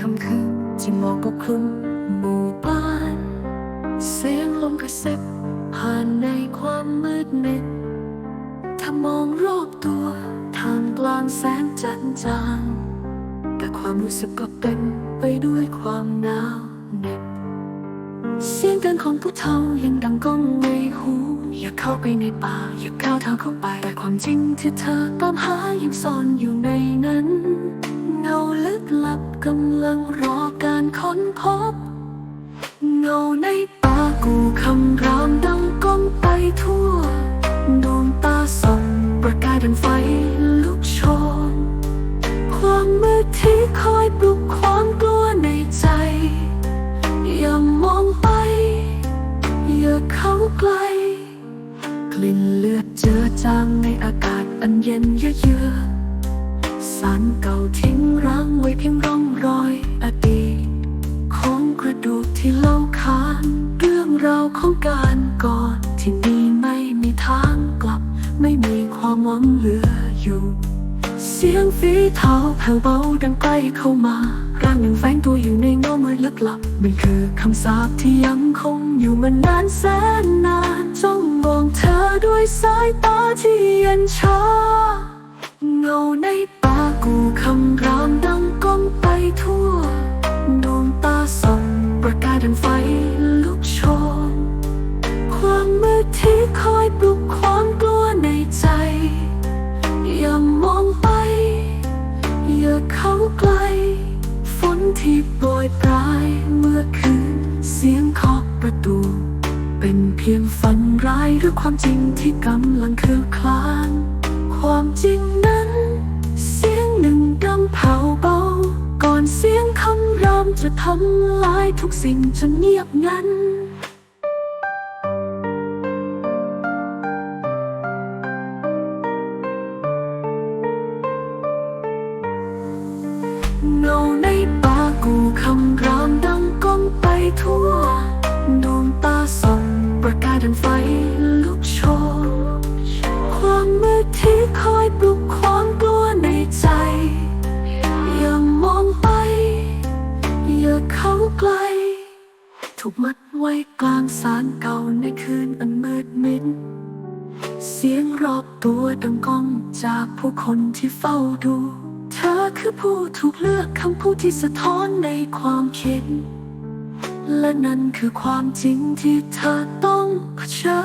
ค่ำคืนที่มอกปกคลุมหมู่บ้าน เสียงลมกระเซิบผ่านในความมืดมิด ถ้ามองรอบตัวทามกลางแสงจันจางแต่ความรู้สึกก็เต็มไปด้วยความหนาวเหน็บเสียงเตือนของผู้เฒ่ายังดังก้องในหู อย่าเข้าไปในป่า อย่าก้าวเท้าเข้าไป แต่ความจริงที่เธอตามหายังซ่อนอยู่ในนั้นาลึกลับกำลังรอการค้นพบ เงาในป่ากูคำรามดังก้องไปทั่ว ดวงตาส่องประกายดังไฟลุกโชน ความมืดที่คอยปลุกความกลัวในใจ อย่ามองไป อย่าเข้าใกล้ กลิ่นเลือดเจือจางในอากาศอันเย็นเยือก สารเก่าทิ้งร้างไว้เพียงร่องรอยอดีตของกระดูกที่เล่าขาน เรื่องราวของการก่อนที่นี่ไม่มีทางกลับ ไม่มีความหวังเหลืออยู่ เสียงฝีเท้าแผ่วเบาดังใกล้เข้ามาร่างหนึ่งแฝงตัวอยู่ในเงามืดลึกลับมันคือคำสาปที่ยังคงอยู่มานานแสนนานจ้องมองเธอด้วยสายตาที่เย็นชาเงาใน กูคำรามดังก้องไปทั่ว ดวงตาส่องประกายดังไฟลุกโชน ความมืดที่คอยปลุกความกลัวในใจ อย่ามองไป อย่าเข้าใกล้ฝนที่โปรยปลายเมื่อคืน เสียงเคาะประตู เป็นเพียงฝันร้ายหรือความจริงที่กำลังคืบคลาน ความจริงนั้น จะทำลายทุกสิ่งจนเงียบงันเงาในตากูคำรามดังก้องไปทั่ว ดวงตาส่องประกายดังไฟ ถูกมัดไว้กลางสารเก่าในคืนอันมืดมิด เสียงรอบตัวดังก้องจากผู้คนที่เฝ้าดู เธอคือผู้ถูกเลือกคำพูดที่สะท้อนในความคิด และนั่นคือความจริงที่เธอต้องเผชิ